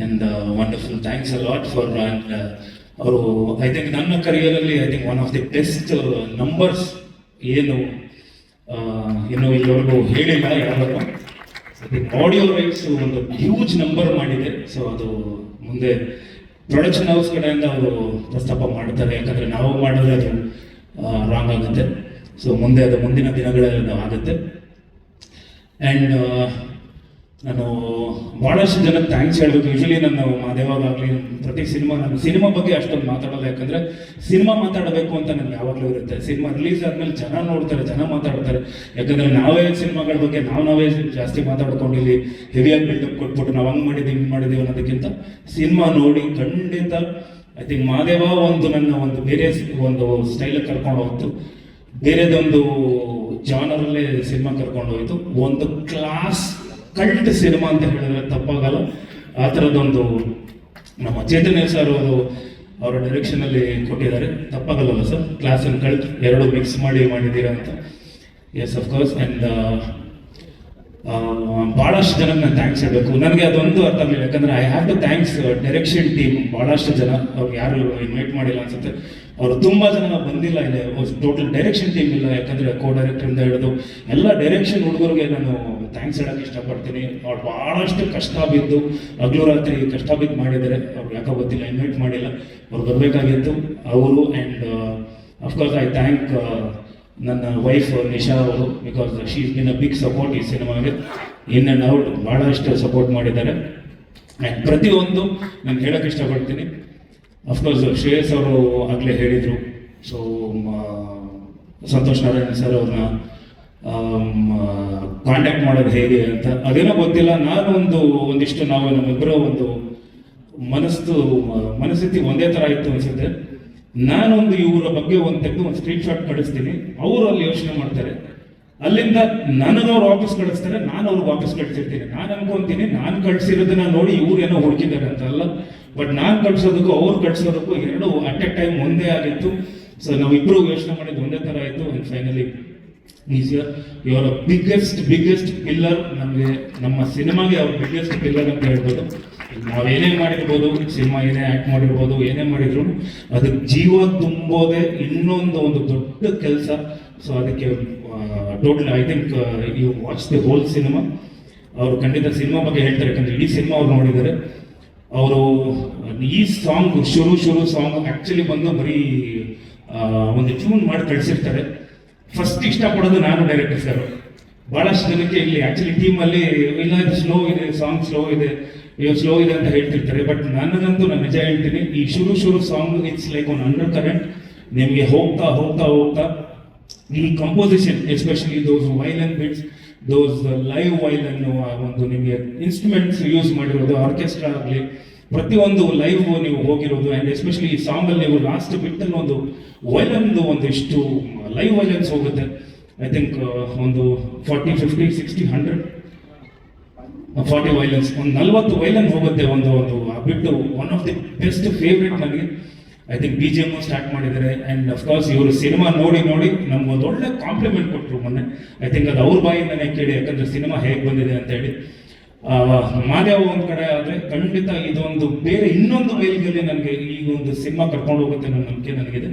And wonderful thanks a lot for and ಅವರು I think ನನ್ನ ಕರಿಯರಲ್ಲಿ I think one of the best numbers ಏನು ಏನು ಇನ್ನು ಇಲ್ಲಿವರೆಗೂ ಹೇಳಿಲ್ಲ ಯಾರು ಆಡಿಯೋ ರೈಟ್ಸ್ ಒಂದು ಹ್ಯೂಜ್ ನಂಬರ್ ಮಾಡಿದೆ. ಸೊ ಅದು ಮುಂದೆ ಪ್ರೊಡಕ್ಷನ್ ಹೌಸ್ ಕಡೆಯಿಂದ ಅವರು ಪ್ರಸ್ತಾಪ ಮಾಡ್ತಾರೆ. ಯಾಕಂದರೆ ನಾವು ಮಾಡಿದ್ರೆ ಅದು ರಾಂಗ್ ಆಗುತ್ತೆ. ಸೊ ಮುಂದೆ ಅದು ಮುಂದಿನ ದಿನಗಳಲ್ಲಿ ಆಗುತ್ತೆ. ಆ್ಯಂಡ್ ನಾನು ಭಾಳಷ್ಟು ಜನಕ್ಕೆ ಥ್ಯಾಂಕ್ಸ್ ಹೇಳಬೇಕು. ಯೂಶಲಿ ನಾನು ಮಾದೇವಾಗಲಿ ಪ್ರತಿ ಸಿನಿಮಾ ನಾನು ಸಿನಿಮಾ ಬಗ್ಗೆ ಅಷ್ಟೊಂದು ಮಾತಾಡೋಲ್ಲ. ಯಾಕಂದರೆ ಸಿನಿಮಾ ಮಾತಾಡಬೇಕು ಅಂತ ನನಗೆ ಯಾವಾಗಲೂ ಇರುತ್ತೆ. ಸಿನಿಮಾ ರಿಲೀಸ್ ಆದಮೇಲೆ ಜನ ನೋಡ್ತಾರೆ, ಜನ ಮಾತಾಡ್ತಾರೆ. ಯಾಕಂದರೆ ನಾವೇ ಸಿನಿಮಾಗಳ ಬಗ್ಗೆ ನಾವು ನಾವೇ ಜಾಸ್ತಿ ಮಾತಾಡ್ಕೊಂಡು ಇಲ್ಲಿ ಹೆವಿಯಾಗಿ ಬಿಲ್ಡಪ್ ಕೊಟ್ಬಿಟ್ಟು ನಾವು ಹಂಗೆ ಮಾಡಿದ್ದೀವಿ, ಹಿಂಗೆ ಮಾಡಿದ್ದೀವಿ ಅನ್ನೋದಕ್ಕಿಂತ ಸಿನಿಮಾ ನೋಡಿ ಖಂಡಿತ ಐ ಥಿಂಕ್ ಮಾದೇವ ಒಂದು ನನ್ನ ಒಂದು ಬೇರೆ ಒಂದು ಸ್ಟೈಲಿಗೆ ಕರ್ಕೊಂಡು ಹೋಗ್ತು ಬೇರೆದೊಂದು ಜಾನರಲ್ಲೇ ಸಿನಿಮಾ ಕರ್ಕೊಂಡು ಹೋಯಿತು. ಒಂದು ಕ್ಲಾಸ್ ಕಲ್ಟ್ ಸಿನಿಮಾ ಅಂತ ಹೇಳಿದ್ರೆ ತಪ್ಪಾಗಲ್ಲ. ಆ ಥರದ್ದೊಂದು ನಮ್ಮ ಚೈತನ್ಯ ಸರ್ ಅವರು ಅವರ ಡೈರೆಕ್ಷನಲ್ಲಿ ಕೊಟ್ಟಿದ್ದಾರೆ. ತಪ್ಪಾಗಲ್ಲಲ್ಲ ಸರ್ ಕ್ಲಾಸ್ ಅಂಡ್ ಕಲ್ಟ್ ಎರಡು ಮಿಕ್ಸ್ ಮಾಡಿ ಮಾಡಿದ್ದೀರಾ ಅಂತ? ಎಸ್ ಅಫ್ಕೋರ್ಸ್ ಆ್ಯಂಡ್ ಭಾಳಷ್ಟು ಜನಕ್ಕೆ ನಾನು ಥ್ಯಾಂಕ್ಸ್ ಹೇಳಬೇಕು. ನನಗೆ ಅದೊಂದು ಅರ್ಥ ಆಗಲಿಲ್ಲ. ಯಾಕಂದ್ರೆ I have to thanks direction team ಭಾಳಷ್ಟು ಜನ. ಅವ್ರು ಯಾರು ಇನ್ವೈಟ್ ಮಾಡಿಲ್ಲ ಅನ್ಸುತ್ತೆ. ಅವರು ತುಂಬ ಜನ ಬಂದಿಲ್ಲ ಇಲ್ಲಿ ಟೋಟಲ್ ಡೈರೆಕ್ಷನ್ ಟೀಮ್ ಇಲ್ಲ. ಯಾಕಂದರೆ ಕೋ ಡೈರೆಕ್ಟರಿಂದ ಹಿಡಿದು ಎಲ್ಲ ಡೈರೆಕ್ಷನ್ ಹುಡುಗರಿಗೆ ನಾನು ಥ್ಯಾಂಕ್ಸ್ ಹೇಳೋಕ್ಕೆ ಇಷ್ಟಪಡ್ತೀನಿ. ಅವ್ರು ಭಾಳಷ್ಟು ಕಷ್ಟ ಬಿದ್ದು ಹಗಲು ರಾತ್ರಿ ಕಷ್ಟ ಬಿದ್ದು ಮಾಡಿದ್ದಾರೆ. ಅವ್ರು ಯಾಕೋ ಗೊತ್ತಿಲ್ಲ ಇನ್ವೈಟ್ ಮಾಡಿಲ್ಲ. ಅವ್ರು ಬರಬೇಕಾಗಿತ್ತು. ಅವರು and of course I thank ನನ್ನ ವೈಫ್ ನಿಶಾ ಅವರು because she's been a big support ಈ ಸಿನಿಮಾಗೆ. ಇನ್ ಆ್ಯಂಡ್ ಔಟ್ ಭಾಳಷ್ಟು ಸಪೋರ್ಟ್ ಮಾಡಿದ್ದಾರೆ. ಆ್ಯಂಡ್ ಪ್ರತಿಯೊಂದು ನಾನು ಹೇಳೋಕ್ಕೆ ಇಷ್ಟಪಡ್ತೀನಿ. ಅಫ್ಕೋರ್ಸ್ ಶ್ರೇಯಸ್ ಅವರು ಆಗಲೇ ಹೇಳಿದರು ಸೊ ಸಂತೋಷ್ ನಾರಾಯಣ ಸರ್ ಅವ್ರನ್ನ ಕಾಂಟ್ಯಾಕ್ಟ್ ಮಾಡೋದು ಹೇಗೆ ಅಂತ ಅದೇನೋ ಗೊತ್ತಿಲ್ಲ. ನಾನು ಒಂದು, ಒಂದಿಷ್ಟು ನಾವು ನಮ್ಮಿಬ್ಬರ ಒಂದು ಮನಸ್ಸು, ಮನಸ್ಥಿತಿ ಒಂದೇ ಥರ ಇತ್ತು ಅನ್ಸುತ್ತೆ. ನಾನೊಂದು ಇವರ ಬಗ್ಗೆ ಒಂದು ತೆಗೆದು ಒಂದು ಸ್ಕ್ರೀನ್ ಶಾಟ್ ಕಳಿಸ್ತೀನಿ. ಅವರು ಅಲ್ಲಿ ಯೋಚನೆ ಮಾಡ್ತಾರೆ. ಅಲ್ಲಿಂದ ನನಗವ್ರು ವಾಪಸ್ ಕಳಿಸ್ತಾರೆ, ನಾನು ಅವ್ರಿಗೆ ವಾಪಸ್ ಕಳಿಸಿರ್ತೀನಿ. ನಾನು ಅನ್ಕೊಂತೀನಿ, ನಾನು ಕಳಿಸಿರೋದನ್ನ ನೋಡಿ ಇವ್ರು ಏನೋ ಹುಡುಕಿದ್ದಾರೆ ಅಂತ ಅಲ್ಲ. ಬಟ್ ನಾನು ಕಟ್ಸೋದಕ್ಕೂ, ಅವ್ರು ಕಟ್ಸೋದಕ್ಕೂ ಎರಡು ಅಟ್ ಎ ಟೈಮ್ ಒಂದೇ ಆಗಿತ್ತು. ಸೊ ನಾವಿಬ್ರು ಯೋಚನೆ ಮಾಡಿದ್ದು ಒಂದೇ ಥರ ಆಯಿತು. ಆ್ಯಂಡ್ ಫೈನಲಿ ಈಸಿಯರ್ ಇವರ ಬಿಗ್ಗೆಸ್ಟ್ ಬಿಗ್ಗೆಸ್ಟ್ ಪಿಲ್ಲರ್ ನಮಗೆ, ನಮ್ಮ ಸಿನಿಮಾಗೆ ಅವ್ರ ಬಿಗ್ಗೆಸ್ಟ್ ಪಿಲ್ಲರ್ ಅಂತ ಹೇಳ್ಬೋದು. ನಾವೇನೇ ಮಾಡಿರ್ಬೋದು ಸಿನಿಮಾ ಏನೇ ಆ್ಯಕ್ಟ್ ಮಾಡಿರ್ಬೋದು, ಏನೇ ಮಾಡಿದ್ರು, ಅದಕ್ಕೆ ಜೀವ ತುಂಬೋದೇ ಇನ್ನೊಂದು ಒಂದು ದೊಡ್ಡ ಕೆಲಸ. ಸೊ ಅದಕ್ಕೆ total I think you watch the whole cinema ಅವರು ಖಂಡಿತ ಸಿನಿಮಾ ಬಗ್ಗೆ ಹೇಳ್ತಾರೆ. ಯಾಕಂದ್ರೆ ಇಡೀ ಸಿನಿಮಾ ಅವ್ರು ನೋಡಿದ್ದಾರೆ. ಅವರು ಈ ಸಾಂಗ್ ಶುರು ಶುರು ಸಾಂಗ್ ಆ್ಯಕ್ಚುಲಿ ಬಂದು ಬರೀ ಒಂದು ಟ್ಯೂನ್ ಮಾಡಿ ಕಳಿಸಿರ್ತಾರೆ. ಫಸ್ಟ್ ಇಷ್ಟಪಡೋದು ನಾನು ಡೈರೆಕ್ಟರ್ ಸರ್ ಭಾಳಷ್ಟು ಜನಕ್ಕೆ ಇಲ್ಲಿ ಆ್ಯಕ್ಚುಲಿ ಟೀಮಲ್ಲಿ ಇಲ್ಲ, ಇದು ಸ್ಲೋ ಇದೆ ಸಾಂಗ್ ಸ್ಲೋ ಇದೆ ಇವಾಗ ಸ್ಲೋ ಇದೆ ಅಂತ ಹೇಳ್ತಿರ್ತಾರೆ. ಬಟ್ ನನ್ನದಂತೂ ನಾನು ನಿಜ ಹೇಳ್ತೀನಿ, ಈ ಶುರು ಶುರು song it's like one under current ನಿಮಗೆ ಹೋಗ್ತಾ ಹೋಗ್ತಾ ಹೋಗ್ತಾ ಈ composition especially those violin bits those live violin ಒಂದು ನಿಮಗೆ ಇನ್ಸ್ಟ್ರೂಮೆಂಟ್ಸ್ ಯೂಸ್ ಮಾಡಿರೋದು ಆರ್ಕೆಸ್ಟ್ರಾ ಆಗಲಿ, ಪ್ರತಿಯೊಂದು ಲೈವ್ ನೀವು ಹೋಗಿರೋದು ಆ್ಯಂಡ್ ಎಸ್ಪೆಷಲಿ ಈ ಸಾಂಗಲ್ಲಿ ನೀವು ಲಾಸ್ಟ್ ಬಿಟ್ಟಲ್ಲಿ ಒಂದು ವೈಲನ್ದು ಒಂದಿಷ್ಟು ಲೈವ್ ವೈಲೆನ್ಸ್ ಹೋಗುತ್ತೆ. ಐ ಥಿಂಕ್ ಒಂದು forty fifty sixty hundred forty violins ಒಂದು ನಲ್ವತ್ತು ವೈಲನ್ ಹೋಗುತ್ತೆ ಒಂದು ಒಂದು ಬಿಟ್ಟು one of the best favourite ನನಗೆ. I think B G M start ಮಾಡಿದ್ದಾರೆ. ಆ್ಯಂಡ್ ಅಫ್ಕೋರ್ಸ್ ಇವರು ಸಿನಿಮಾ ನೋಡಿ ನೋಡಿ ನಮ್ಗೆ ಒಂದು ಒಳ್ಳೆ ಕಾಂಪ್ಲಿಮೆಂಟ್ ಕೊಟ್ಟರು ಮೊನ್ನೆ. ಐ ಥಿಂಕ್ ಅದು ಅವ್ರ ಬಾಯಿಂದನೇ ಕೇಳಿ, ಯಾಕಂದ್ರೆ ಸಿನಿಮಾ ಹೇಗೆ ಬಂದಿದೆ ಅಂತ ಹೇಳಿ. ಮಾದೇವ ಒಂದು ಕಡೆ ಆದರೆ ಖಂಡಿತ ಇದೊಂದು ಬೇರೆ ಇನ್ನೊಂದು ವೇಲ್ಗಲ್ಲಿ ನನಗೆ ಈ ಒಂದು ಸಿನಿಮಾ ಕರ್ಕೊಂಡು ಹೋಗುತ್ತೆ ಅನ್ನೋ ನಂಬಿಕೆ ನನಗಿದೆ.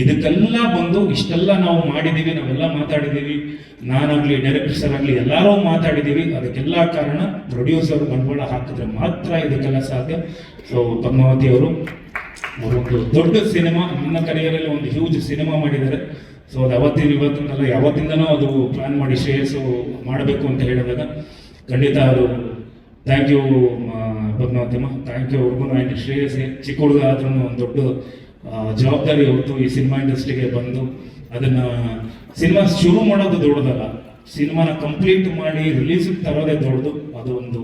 ಇದಕ್ಕೆಲ್ಲ ಬಂದು ಇಷ್ಟೆಲ್ಲ ನಾವು ಮಾಡಿದ್ದೀವಿ ನಾವೆಲ್ಲ ಮಾತಾಡಿದ್ದೀವಿ ನಾನಾಗಲಿ ಡೈರೆಕ್ಟರ್ ಆಗಲಿ ಎಲ್ಲರೂ ಮಾತಾಡಿದ್ದೀವಿ ಅದಕ್ಕೆಲ್ಲ ಕಾರಣ ಪ್ರೊಡ್ಯೂಸರ್ ಬಂಡವಾಳ ಹಾಕಿದ್ರೆ ಮಾತ್ರ ಇದಕ್ಕೆಲ್ಲ ಸಾಧ್ಯ. ಸೊ ಪದ್ಮಾವತಿ ಅವರು ದೊಡ್ಡ ಸಿನಿಮಾ ನನ್ನ ಕರಿಯರಲ್ಲಿ ಒಂದು ಹ್ಯೂಜ್ ಸಿನಿಮಾ ಮಾಡಿದ್ದಾರೆ. ಸೊ ಅದು ಅವತ್ತಿನ ಇವತ್ತಿನಲ್ಲ, ಯಾವತ್ತಿಂದನೂ ಅದು ಪ್ಲಾನ್ ಮಾಡಿ ಶ್ರೇಯಸ್ಸು ಮಾಡಬೇಕು ಅಂತ ಹೇಳಿದಾಗ ಖಂಡಿತ ಅದು ಥ್ಯಾಂಕ್ ಯು ಪದ್ಮಾವತಿಮ್ಮ. ಥ್ಯಾಂಕ್ ಯು ಅವ್ರಿಗೂ. ಆ್ಯಂಡ್ ಶ್ರೇಯಸ್ ಚಿಕ್ಕ ಹುಡುಗ ಆದ್ರೂ ಒಂದು ದೊಡ್ಡ ಜವಾಬ್ದಾರಿ ಹೊತ್ತು ಈ ಸಿನಿಮಾ ಇಂಡಸ್ಟ್ರಿಗೆ ಬಂದು. ಅದನ್ನು ಸಿನಿಮಾ ಶುರು ಮಾಡೋದು ದೊಡ್ಡದಲ್ಲ. ಸಿನಿಮಾನ ಕಂಪ್ಲೀಟ್ ಮಾಡಿ ರಿಲೀಸಿಗೆ ತರೋದೇ ದೊಡ್ಡದು. ಅದು ಒಂದು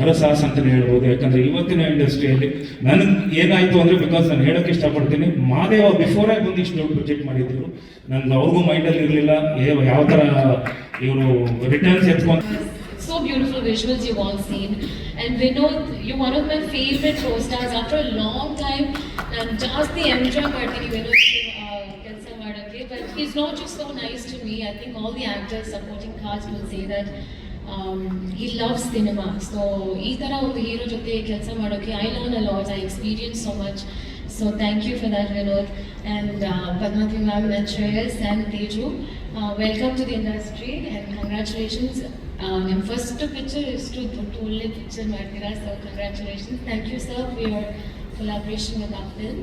ಹರಸಾಹಸ ಅಂತಲೇ ಹೇಳ್ಬೋದು ಯಾಕಂದ್ರೆ ಇವತ್ತಿನ ಇಂಡಸ್ಟ್ರಿಯಲ್ಲಿ ನನಗೆ ಏನಾಯಿತು ಅಂದರೆ ಬಿಕಾಸ್ ನಾನು ಹೇಳೋಕೆ ಇಷ್ಟಪಡ್ತೀನಿ ಮಾದೇವ ಬಿಫೋರೇ ಬಂದು ಇಷ್ಟು ದೊಡ್ಡ ಪ್ರೊಜೆಕ್ಟ್ ಮಾಡಿದ್ರು ನನ್ಗೆ ಅವ್ರಿಗೂ ಮೈಂಡಲ್ಲಿ ಇರಲಿಲ್ಲ ಯಾವ ಥರ ಇವರು ರಿಟರ್ನ್ಸ್ ಎತ್ಕೊಂಡು So beautiful visuals you've all seen. And Vinod, you're one of my favorite co-stars after a long time. Just the enjoy ಮಾಡ್ತೀನಿ ಕೆಲಸ ಮಾಡೋಕ್ಕೆ. But he's not just so nice to me. I think all the actors, supporting cast will say that. He love cinema so ಈ ಥರ ಒಂದು hero ಜೊತೆ ಕೆಲಸ ಮಾಡೋಕ್ಕೆ I learn a lot I experience so much so thank you for that Vinod and Padmavathi ma'am and Shreyas and Teju welcome to the industry and congratulations ನಿಮ್ಮ first picture ಇಷ್ಟು ದೊಡ್ಡ ಒಳ್ಳೆ ಪಿಕ್ಚರ್ ಮಾಡ್ತೀರಾ so congratulations thank you sir for your collaboration with a film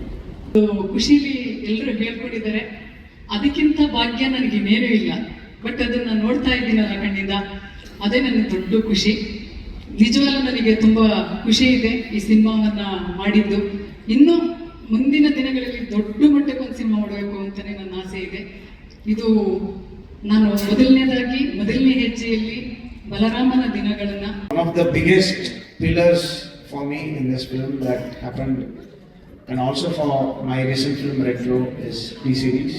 ಖುಷಿಲಿ ಎಲ್ಲರೂ ಹೇಳ್ಕೊಂಡಿದ್ದಾರೆ ಅದಕ್ಕಿಂತ ಭಾಗ್ಯ ನನಗೆ ಇನ್ನೇನೂ ಇಲ್ಲ. ಬಟ್ ಅದನ್ನು ನೋಡ್ತಾ ಇದ್ದೀನಲ್ಲ ಕಣ್ಣಿಂದ ಅದೇ ನನಗೆ ದೊಡ್ಡ ಖುಷಿ. ನಿಜವಾಗ್ಲೂ ನನಗೆ ತುಂಬ ಖುಷಿ ಇದೆ ಈ ಸಿನಿಮಾವನ್ನ ಮಾಡಿದ್ದು. ಇನ್ನು ಮುಂದಿನ ದಿನಗಳಲ್ಲಿ ದೊಡ್ಡ ಮಟ್ಟಕ್ಕೆ ಒಂದು ಸಿನಿಮಾ ಮಾಡಬೇಕು ಅಂತಾನೆ ನನ್ನ ಆಸೆ ಇದೆ. ಇದು ನಾನು ಮೊದಲನೇದಾಗಿ ಮೊದಲನೇ ಹೆಜ್ಜೆಯಲ್ಲಿ ಬಲರಾಮನ ದಿನಗಳನ್ನ. One of the for me in this film that happened, and also for my recent film Retro, is P series.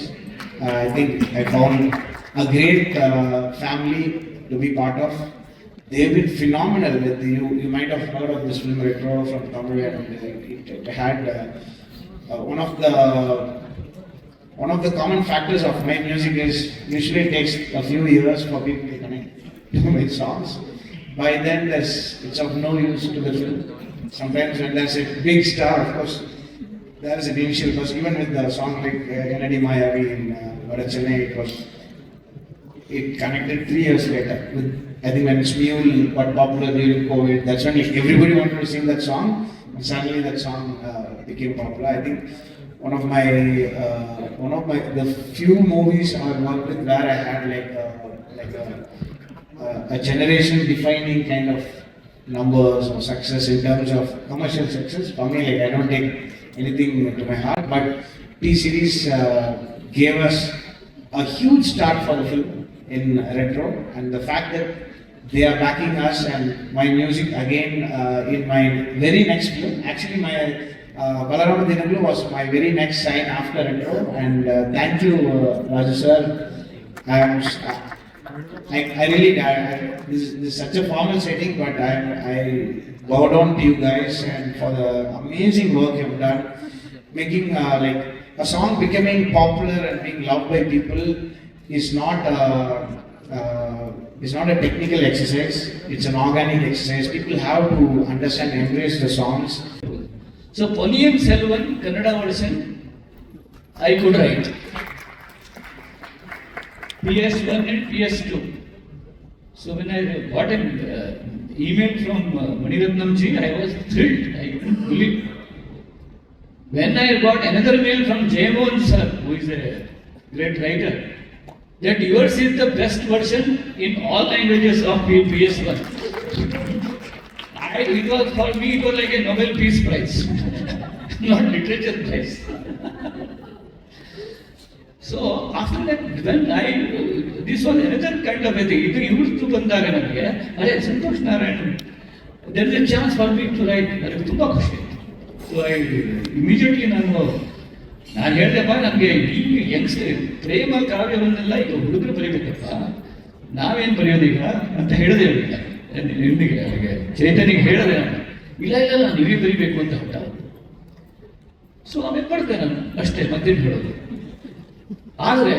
Uh, I think I found a great uh, family to be part of. They've been phenomenal. With you, you might have heard of this film Retro from Tamil, and uh, it, it had uh, uh, one of the one of the common factors of my music is usually it takes a few years for people to connect to my songs. By then, there's it's of no use to the film. Sometimes when there's a big star, of course, there is an initial because even with the song like uh, Kennedy Mayavi in uh, Chennai, it was it connected three years later. With I think when Smule got popular during COVID, that's when everybody wanted to sing that song, and suddenly that song uh, became popular. I think one of my uh, one of my the few movies I worked with where I had like uh, like a, a, a generation defining kind of numbers or success in terms of commercial success. For me, like I don't take anything to my heart, but T series uh, gave us a huge start for the film in retro, and the fact that they are backing us and my music again uh, in my very next film. Actually, my uh, Balarama Dinaglu was my very next sign after retro, and uh, thank you, uh, Raju sir. I am. s- I, I really, I, this, this is such a formal setting, but I, I bow down to you guys and for the amazing work you've done, making uh, like a song becoming popular and being loved by people is not uh, uh, is not a technical exercise. It's an organic exercise. People have to understand, and embrace the songs. So Ponniyin Selvan, Kannada version, I could write. PS1 and PS2. So when I got an uh, email from uh, Maniratnam ji, I was thrilled. I couldn't believe. When I got another mail from Jaymohan sir, who is a great writer, that yours is the best version in all languages of P- PS1. I, it was for me, it was like a Nobel Peace Prize, not literature prize. So after that, when I, this was another kind of a thing. ಇದು ಇವ್ರದ್ದು ಬಂದಾಗ ನನಗೆ ಅದೇ Santhosh Narayan there is a chance for me to write ನನಗೆ ತುಂಬ ಖುಷಿ ಆಯಿತು so I immediately ನಾನು ನಾನು ಹೇಳಿದೆಪ್ಪ ನನಗೆ ಈ ಯಂಗ್ಸ್ ಪ್ರೇಮ ಕಾವ್ಯವನ್ನೆಲ್ಲ ಈಗ ಹುಡುಗರು ಬರೀಬೇಕಪ್ಪ. ನಾವೇನು ಬರೆಯೋದೀಗ ಅಂತ ಹೇಳಿದೆ ನಿಮಗೆ ಅವರಿಗೆ ಚೈತನ್ಯಗೆ ಹೇಳಿದೆ ನಾನು. ಇಲ್ಲ ಇಲ್ಲ ನಾನು ನೀವೇ ಬರೀಬೇಕು ಅಂತ ಹೊಟ್ಟ ಸೊ ಆಮೇಲೆ ಬರ್ತೇನೆ ನಾನು, ಅಷ್ಟೇ, ಮತ್ತೇನು ಹೇಳೋದು? ಆದರೆ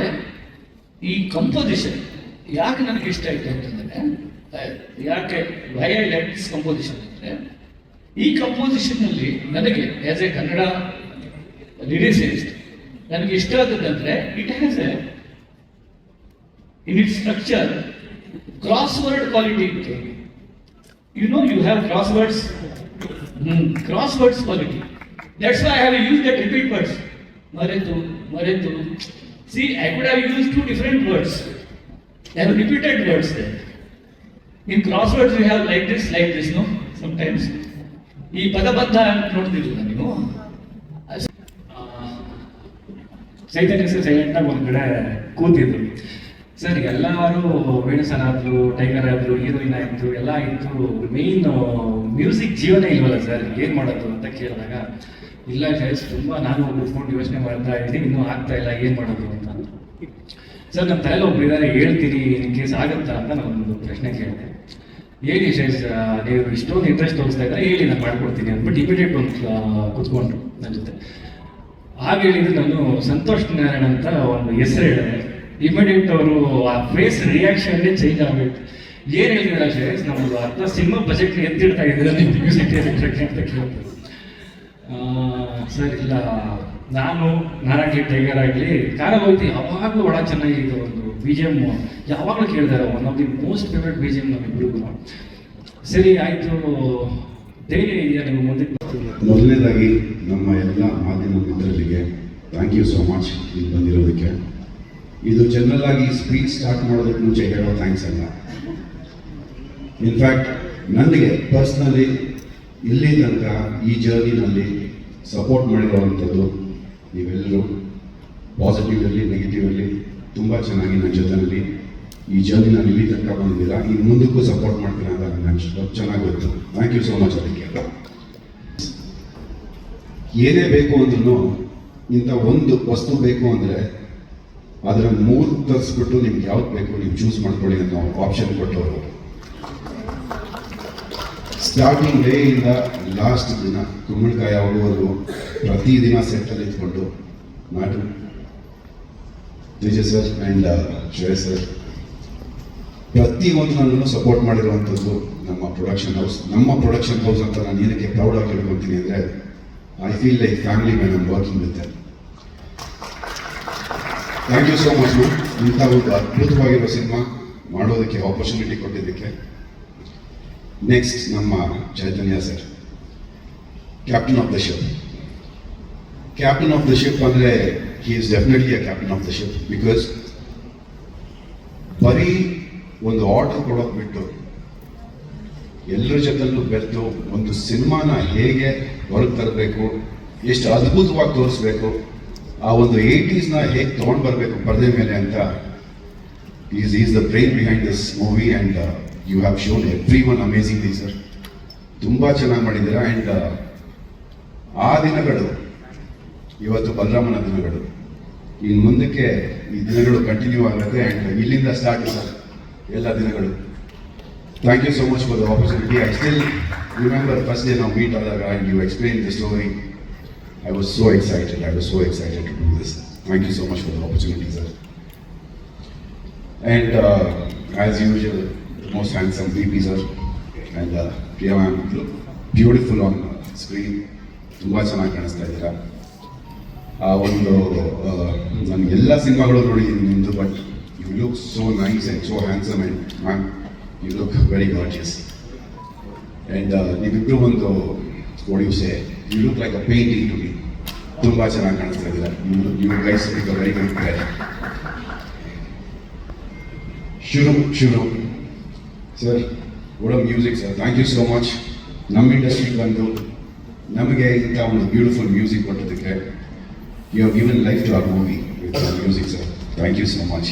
ಈ ಕಂಪೋಸಿಷನ್ ಯಾಕೆ ನನಗೆ ಇಷ್ಟ ಆಯಿತು ಅಂತಂದರೆ ಯಾಕೆ why I like this composition ಅಂದರೆ, ಈ ಕಂಪೋಸಿಷನ್ನಲ್ಲಿ ನನಗೆ ಆ್ಯಸ್ ಎ ಕನ್ನಡ ಲಿರಿಸಿಸ್ಟ್ ನನಗೆ ಇಷ್ಟ ಆದದ್ದಂದರೆ it has a in it structure cross word quality ಇತ್ತು. You know you have cross words cross words quality that's why I have use that repeat words ಮರೆತು ಮರೆತು. See I could have use two different words I have repeated words they in cross words you have like this like this no sometimes ಈ ಪದಬದ್ಧ ಅಂತ ನೋಡ್ತಿರಲಿಲ್ಲ ನೀವು? ಚೈತನ್ಯ sir silent ಆಗಿ ಒಂದ್ ಕಡೆ ಕೂತಿದ್ರು. ಸರ್ ಎಲ್ಲರೂ ವೇಣು ಆದ್ರು ಟೈಗರ್ ಆದ್ರು ಹೀರೋಯಿನ್ ಆಯ್ತು, ಎಲ್ಲ ಆಯ್ತು. ಮೇನ್ ಮ್ಯೂಸಿಕ್ ಜೀವನ ಇಲ್ವಲ್ಲ ಸರ್, ಏನ್ ಮಾಡೋದು ಅಂತ ಕೇಳಿದಾಗ, ಇಲ್ಲ ಜಯಸ್ ತುಂಬಾ ನಾನು ಕೂತ್ಕೊಂಡು ಯೋಚನೆ ಮಾಡ್ತಾ ಇದ್ದೀನಿ, ಇನ್ನೂ ಆಗ್ತಾ ಇಲ್ಲ, ಏನ್ ಮಾಡೋದು ಅಂತ ಸರ್ ನಮ್ಮ ತಲೆಯಲ್ಲಿ ಒಬ್ರು ಇದ್ದಾರೆ ಹೇಳ್ತೀನಿ, ಇನ್ ಕೇಸ್ ಆಗುತ್ತಾ ಅಂತ ನಾನು ಒಂದು ಪ್ರಶ್ನೆ ಕೇಳಿದೆ. ಹೇಳಿ ಶೈಸ್ ನೀವು ಇಷ್ಟೊಂದು ಇಂಟ್ರೆಸ್ಟ್ ತೋರಿಸ್ತಾ ಇದ್ರೆ ಹೇಳಿ, ನಾನು ಮಾಡ್ಕೊಡ್ತೀನಿ ಅಂದ್ಬಿಟ್ಟು ಇಮಿಡಿಯೇಟ್ ಒಂದು ಕೂತ್ಕೊಂಡ್ರು ನನ್ನ ಜೊತೆ. ಆಗ ನಾನು ಸಂತೋಷ್ ನಾರಾಯಣ್ ಅಂತ ಒಂದು ಹೆಸರು ಹೇಳಿದೆ. ಇಮಿಡಿಯೇಟ್ ಅವರು ಆ ಫೇಸ್ ರಿಯಾಕ್ಷನ್ನೇ ಚೇಂಜ್ ಆಗ್ಬಿಟ್ಟು. ಏನ್ ಹೇಳಿದ್ರೆ ಶ್ರೇಯಸ್ ನಮ್ದು ಅರ್ಧ ಸಿನಿಮಾ ಬಜೆಟ್ ಎತ್ತಿಡ್ತಾ ಇದ್ದೀರಾ ನೀವು ಮ್ಯೂಸಿಕ್ ಡೈರೆಕ್ಟರ್ಗೆ ಅಂತ ಕೇಳ್ತಾರೆ ಸರ್, ಇಲ್ಲ. ನಾನು ನಾನಾಗ್ಲಿ ಟೈಗರ್ ಆಗಲಿ ಕಾರಗೋತಿ ಯಾವಾಗಲೂ ಒಳ ಚೆನ್ನಾಗಿದೆ ಒಂದು ಬಿ ಜಿ ಎಂ ಯಾವಾಗಲೂ ಕೇಳಿದಾರೆ one of the most favourite B G M ನಮ್ಮಿಬ್ರಿಗೂ. ಸರಿ, ಆಯಿತು. ಧೈರ್ಯ ಇದೆಯಾ ನೀವು ಮುಂದಕ್ಕೆ ಮೊದಲನೇದಾಗಿ ನಮ್ಮ ಎಲ್ಲ ಮಾಧ್ಯಮ ಮಿತ್ರರಿಗೆ ಥ್ಯಾಂಕ್ ಯು ಸೋ ಮಚ್ ಇಲ್ಲಿ ಬಂದಿರೋದಕ್ಕೆ. ಇದು ಜನರಲ್ ಆಗಿ ಸ್ಪೀಚ್ ಸ್ಟಾರ್ಟ್ ಮಾಡೋದಕ್ಕೆ ಮುಂಚೆ ಹೇಳೋ ಥ್ಯಾಂಕ್ಸ್ ಅಲ್ಲ. ಇನ್ಫ್ಯಾಕ್ಟ್ ನನಗೆ ಪರ್ಸ್ನಲಿ ಇಲ್ಲಿ ತನಕ ಈ ಜರ್ನಿನಲ್ಲಿ ಸಪೋರ್ಟ್ ಮಾಡಿರುವಂಥದ್ದು ನೀವೆಲ್ಲರೂ ನೆಗೆಟಿವ್ ಇರಲಿ ತುಂಬ ಚೆನ್ನಾಗಿ ನನ್ನ ಜೊತೆಯಲ್ಲಿ ಈ ಜರ್ನಿ ನಾನು ಇಲ್ಲಿ ತನಕ ಬಂದಿದ್ದೀರಾ. ಇನ್ನು ಮುಂದಕ್ಕೂ ಸಪೋರ್ಟ್ ಮಾಡ್ತೀರಾ ಅಂತ ನನಗೆ ಚೆನ್ನಾಗಿ ಗೊತ್ತು. ಥ್ಯಾಂಕ್ ಯು ಸೋ ಮಚ್ ಅದಕ್ಕೆ. ಏನೇ ಬೇಕು ಅಂದ್ರೂ ಇಂಥ ಒಂದು ವಸ್ತು ಬೇಕು ಅಂದರೆ ಅದರ ಮೂರು ತರಿಸ್ಬಿಟ್ಟು ನಿಮ್ಗೆ ಯಾವ್ದು ಬೇಕು ನೀವು ಚೂಸ್ ಮಾಡ್ಕೊಳ್ಳಿ ಅನ್ನೋ ಆಪ್ಷನ್ ಕೊಟ್ಟವರು. ಸ್ಟಾರ್ಟಿಂಗ್ ಡೇ ಇಂದ ಲಾಸ್ಟ್ ದಿನ ಕುಂಬಳಕಾಯಿ ಆಗುವವರೆಗೂ ಪ್ರತಿದಿನ ಸೆಟ್ಟಲ್ಲಿ ಇದ್ಕೊಂಡು ನಾಟು Vijay sir and Shreyas sir ಪ್ರತಿಯೊಂದನ್ನು ಸಪೋರ್ಟ್ ಮಾಡಿರುವಂಥದ್ದು ನಮ್ಮ ಪ್ರೊಡಕ್ಷನ್ ಹೌಸ್ ನಮ್ಮ ಪ್ರೊಡಕ್ಷನ್ ಹೌಸ್ ಅಂತ ನಾನು ಏನಕ್ಕೆ ಪ್ರೌಡ್ ಆಗಿ ಹೇಳ್ಕೊತೀನಿ ಅಂದರೆ I feel like when I'm working with them. Thank you so much ma'am ಇಂಥ ಒಂದು ಅದ್ಭುತವಾಗಿರೋ ಸಿನಿಮಾ ಮಾಡೋದಕ್ಕೆ ಆಪರ್ಚುನಿಟಿ ಕೊಟ್ಟಿದ್ದಕ್ಕೆ. ನೆಕ್ಸ್ಟ್ ನಮ್ಮ Chaitanya sir captain of the ship captain of the ship ಅಂದರೆ he is definitely a captain of the ship because ಬರೀ ಒಂದು order ಕೊಡೋದು ಬಿಟ್ಟು ಎಲ್ಲರ ಜೊತೆಲ್ಲೂ ಬೆರೆತು ಒಂದು ಸಿನಿಮಾನ ಹೇಗೆ ಹೊರಗೆ ತರಬೇಕು, ಎಷ್ಟು ಅದ್ಭುತವಾಗಿ ತೋರಿಸ್ಬೇಕು, ಆ ಒಂದು ಏಯ್ಟೀಸ್ನ ಹೇಗೆ ತೊಗೊಂಡು ಬರಬೇಕು ಪರದೆ ಮೇಲೆ ಅಂತ is is the brain behind this movie and you have shown everyone amazing the sir ತುಂಬ ಚೆನ್ನಾಗಿ ಮಾಡಿದ್ದೀರಾ ಆ್ಯಂಡ್ ಆ ದಿನಗಳು, ಇವತ್ತು ಬಲರಾಮನ ದಿನಗಳು. ಇನ್ನು ಮುಂದಕ್ಕೆ ಈ ದಿನಗಳು ಕಂಟಿನ್ಯೂ ಆಗುತ್ತೆ ಆ್ಯಂಡ್ ಇಲ್ಲಿಂದ ಸ್ಟಾರ್ಟ್ ಸರ್ ಎಲ್ಲ ದಿನಗಳು. Thank you so much for the opportunity I still remember first day ನಾವು ಮೀಟ್ ಆದಾಗ explain the story I was so excited I was so excited to do this thank you so much for the opportunity sir and as usual most handsome B P sir and Priya ma'am beautiful on screen ತುಂಬ ಚೆನ್ನಾಗಿ ಕಾಣಿಸ್ತಾ ಇದ್ದೀರಾ ಆ ಒಂದು ನಾನು ಎಲ್ಲ ಸಿನಿಮಾಗಳು ನೋಡಿದ್ದೀನಿ ನಿಮ್ಮದು but you look so nice and so handsome and ma'am you look very gorgeous and ನೀವಿಬ್ಬರು ಒಂದು what you look like a painting to me ತುಂಬ ಚೆನ್ನಾಗಿ ಕಾಣಿಸ್ತಾ ಇದ್ದೀರಾ you guys look a very good player ಶುರು. ಶುರು ಸರ್ ಒಡ music sir thank you so much ನಮ್ಮ ಇಂಡಸ್ಟ್ರಿಗೆ ಬಂದು ನಮಗೆ ಇಂಥ ಒಂದು beautiful music ಕೊಟ್ಟದಕ್ಕೆ you have given life to our movie with music sir thank you so much